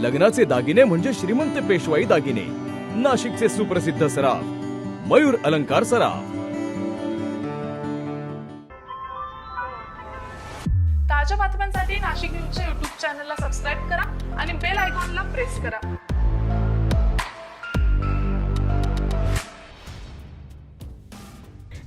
लग्नाचे दागिने म्हणजे श्रीमंत पेशवाई दागिने. नाशिकचे सुप्रसिद्ध सराफ मयूर अलंकार सराफ. ताज्या बातम्यांसाठी नाशिक न्यूजच्या युट्यूब चॅनलला सबस्क्राईब करा आणि बेल आयकॉनला प्रेस करा.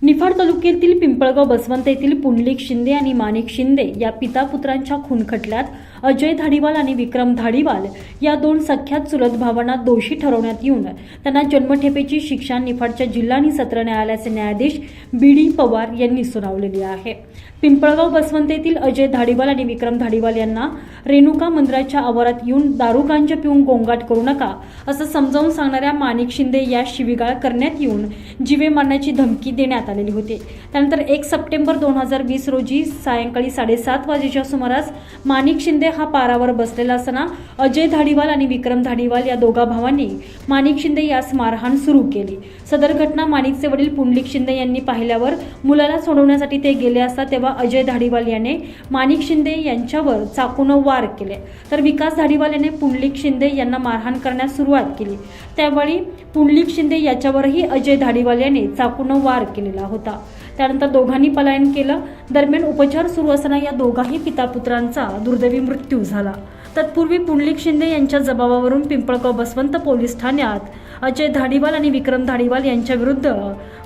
निफाड तालुक्यातील पिंपळगाव बसवंत येथील पुंडलिक शिंदे आणि माणिक शिंदे या पिता पुत्रांच्या खून खटल्यात अजय धाडीवाल आणि विक्रम धाडीवाल या दोन सख्यात चुलत भावांना दोषी ठरवण्यात येऊन त्यांना जन्मठेपेची शिक्षा निफाडच्या जिल्हा आणि सत्र न्यायालयाचे न्यायाधीश बी डी पवार यांनी सुनावलेली आहे. पिंपळगाव बसवंत येथील अजय धाडीवाल आणि विक्रम धाडीवाल यांना रेणुका मंदिराच्या आवारात येऊन दारू गांजा पिऊन गोंगाट करू नका असं समजावून सांगणाऱ्या माणिक शिंदे या शिवीगाळ करण्यात येऊन जीवे मारण्याची धमकी देण्यात आलेली होती. त्यानंतर एक सप्टेंबर दोन हजार वीस रोजी सायंकाळी साडेसात वाजेच्या सुमारास माणिक शिंदे हा पारावर बसलेला असताना अजय धाडीवाल आणि विक्रम धाडीवाल या दोघा भावांनी माणिक शिंदे यास मारहाण सुरू केली. सदर घटना माणिकचे वडील पुंडलिक शिंदे यांनी पाहिल्यावर मुलाला सोडवण्यासाठी ते गेले असता तेव्हा अजय धाडीवाल याने माणिक शिंदे यांच्यावर चाकूनं वार केले. तर विकास धाडीवाल याने पुंडलिक शिंदे यांना मारहाण करण्यास सुरुवात केली. त्यावेळी पुंडलिक शिंदे याच्यावरही अजय धाडीवाल याने चाकूनं वार केलेला होता. त्यानंतर दोघांनी पलायन केलं. दरम्यान उपचार सुरू असताना या दोघाही पितापुत्रांचा दुर्दैवी मृत्यू झाला. तत्पूर्वी पुंडलिक शिंदे यांच्या जबाबावरून पिंपळगाव बसवंत पोलीस ठाण्यात अजय धाडीवाल आणि विक्रम धाडीवाल यांच्या विरुद्ध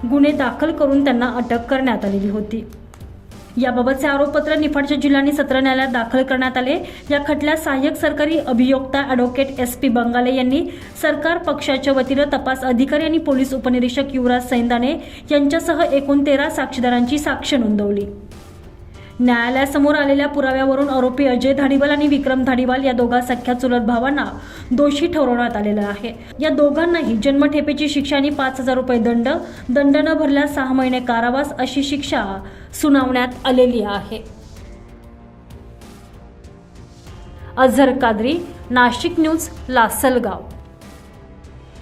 गुन्हे दाखल करून त्यांना अटक करण्यात आलेली होती. याबाबतचे आरोपपत्र निफाडच्या जिल्हा आणि सत्र न्यायालयात दाखल करण्यात आले. या खटल्यात सहाय्यक सरकारी अभियोक्ता ॲडव्होकेट एस पी बंगाले यांनी सरकार पक्षाच्या वतीनं तपास अधिकारी आणि पोलीस उपनिरीक्षक युवराज सैंदाने यांच्यासह एकूण तेरा साक्षीदारांची साक्ष नोंदवली. न्यायालयासमोर आलेल्या पुराव्यावरून आरोपी अजय धाडीवाल आणि विक्रम धाडीवाल या दोघा सख्या चुलत भावांना दोषी ठरवण्यात आलेलं आहे. या दोघांनाही जन्मठेपेची शिक्षा आणि पाच हजार रुपये दंड दंड न भरल्यास सहा महिने कारावास अशी शिक्षा सुनावण्यात आलेली आहे. अझर कादरी नाशिक न्यूज लासलगाव.